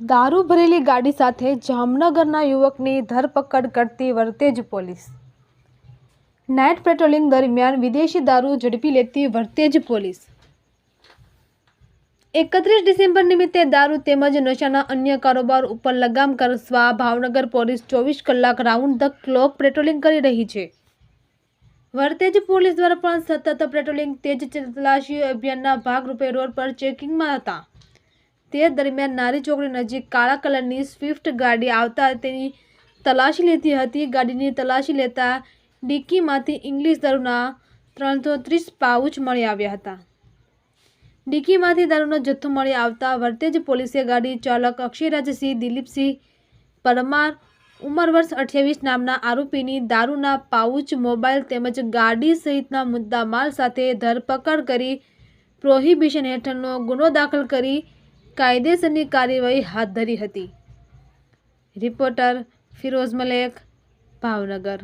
દારૂ ભરેલી ગાડી સાથે જામનગરના યુવકની ધરપકડ કરતી વર્તેજ પોલીસ. નાઇટ પેટ્રોલિંગ દરમિયાન વિદેશી દારૂ ઝડપી લેતી વર્તેજ પોલીસ. એકત્રીસ ડિસેમ્બર નિમિત્તે દારૂ તેમજ નશાના અન્ય કારોબાર ઉપર લગામ કસવા ભાવનગર પોલીસ ચોવીસ કલાક રાઉન્ડ ધ ક્લોક પેટ્રોલિંગ કરી રહી છે. વર્તેજ પોલીસ દ્વારા પણ સતત પેટ્રોલિંગ તેજ તલાશી અભિયાનના ભાગરૂપે રોડ પર ચેકિંગમાં હતા. તે દરમિયાન નારી ચોકડી નજીક કાળા કલરની સ્વિફ્ટ ગાડી આવતા તેની તલાશી લીધી હતી. ગાડીની તલાશી લેતા ડિક્કીમાંથી ઇંગ્લિશ દારૂના ત્રણસો ત્રીસ પાઉચ મળી આવ્યા હતા. ડિક્કીમાંથી દારૂનો જથ્થો મળી આવતા વર્તેજ પોલીસે ગાડી ચાલક અક્ષયરાજસિંહ, દિલીપસિંહ પરમાર, ઉંમર વર્ષ અઠ્યાવીસ નામના આરોપીની દારૂના પાઉચ, મોબાઈલ તેમજ ગાડી સહિતના મુદ્દામાલ સાથે ધરપકડ કરી પ્રોહિબિશન હેઠળનો ગુનો દાખલ કરી કાયદેસરની કાર્યવાહી હાથ ધરી હતી. રિપોર્ટર ફિરોઝ મલેક ભાવનગર.